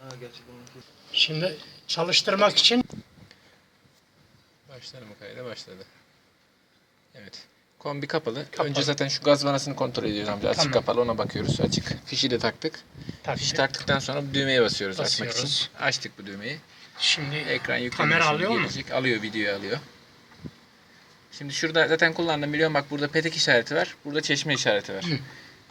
Ha gerçekten. Şimdi çalıştırmak için Başlar mı kayda başladı. Evet. Kombi kapalı. Kapalı. Önce zaten şu gaz vanasını kontrol ediyoruz amca. Açık Tamam. kapalı ona bakıyoruz. Açık. Fişi de taktık. Fişi taktıktan sonra bu düğmeye basıyoruz, açmak Basıyoruz. için. Açtık bu düğmeyi. şimdi Ekran yükleniyor. kamera şimdi alıyor mu? gelecek. Alıyor, video alıyor. Şimdi şurada zaten kullandığım biliyorum bak burada petek işareti var. Burada çeşme işareti var.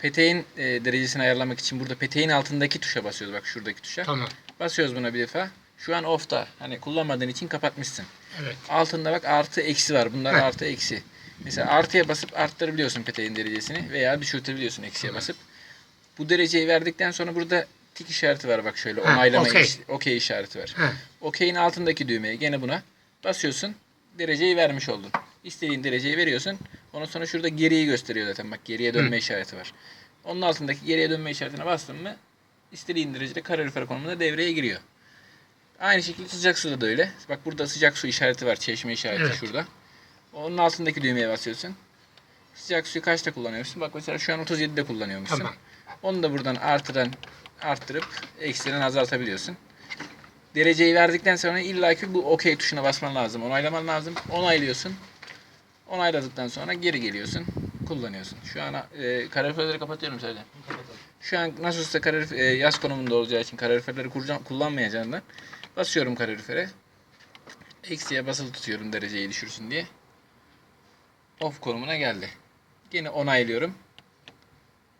Peteğin e, derecesini ayarlamak için burada peteğin altındaki tuşa basıyoruz bak şuradaki tuşa. Tamam. Basıyoruz buna bir defa. Şu an off'ta. Hani kullanmadığın için kapatmışsın. Evet. Altında bak artı eksi var. Bunlar Heh. artı eksi. Mesela artıya basıp arttırabiliyorsun peteğin derecesini veya düşürtebiliyorsun eksiye basıp. Bu dereceyi verdikten sonra burada tik işareti var bak şöyle onaylama okey. okey işareti var. Okey'in altındaki düğmeye gene buna basıyorsun. Dereceyi vermiş oldun. İstediğin dereceyi veriyorsun. Ondan sonra şurada geriyi gösteriyor zaten. Bak geriye dönme işareti var. Onun altındaki geriye dönme işaretine bastın mı istediğin derecede kalorifer konumunda devreye giriyor. Aynı şekilde sıcak suda da öyle. Bak burada sıcak su işareti var. Çeşme işareti Evet. şurada. Onun altındaki düğmeye basıyorsun. Sıcak suyu kaçta kullanıyorsun? Bak mesela şu an 37'de kullanıyormuşsun. Tamam. Onu da buradan artıran arttırıp eksiden azaltabiliyorsun. Dereceyi verdikten sonra illaki bu okey tuşuna basman lazım. Onaylaman lazım. Onaylıyorsun. Onayladıktan sonra geri geliyorsun. Kullanıyorsun. Şu an e, kaloriferleri kapatıyorum sadece. Şu an nasıl olsa kalorifer, e, yaz konumunda olacağı için kaloriferleri kurca- kullanmayacağından basıyorum kalorifere. Eksiye basılı tutuyorum dereceyi düşürsün diye. Off konumuna geldi. Gene onaylıyorum.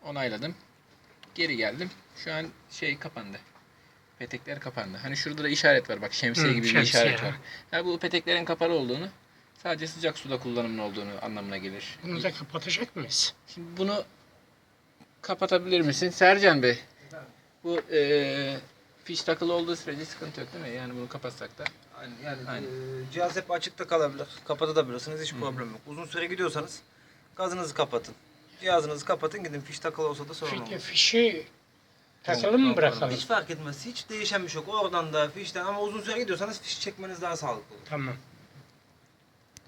Onayladım. Geri geldim. Şu an şey kapandı. Petekler kapandı. Hani şurada da işaret var bak şemsiye Hı, gibi bir şemsiye, işaret ha. var. Ha, bu peteklerin kapalı olduğunu sadece sıcak suda kullanımın olduğunu anlamına gelir. Bunu da kapatacak mıyız? Şimdi bunu kapatabilir misin? Sercan Bey. Bu eee fiş takılı olduğu sürece sıkıntı yok değil mi? Yani bunu kapatsak da. Aynen. Yani Aynen. e, cihaz hep açıkta kalabilir. Kapatabilirsiniz. Hiç problem yok. Uzun süre gidiyorsanız gazınızı kapatın. Cihazınızı kapatın gidin. Fiş takılı olsa da sorun Peki olmaz. fişi takılı mı bırakalım? Hiç fark etmez. Hiç değişen bir şey yok. Oradan da fişten ama uzun süre gidiyorsanız fiş çekmeniz daha sağlıklı olur. Tamam.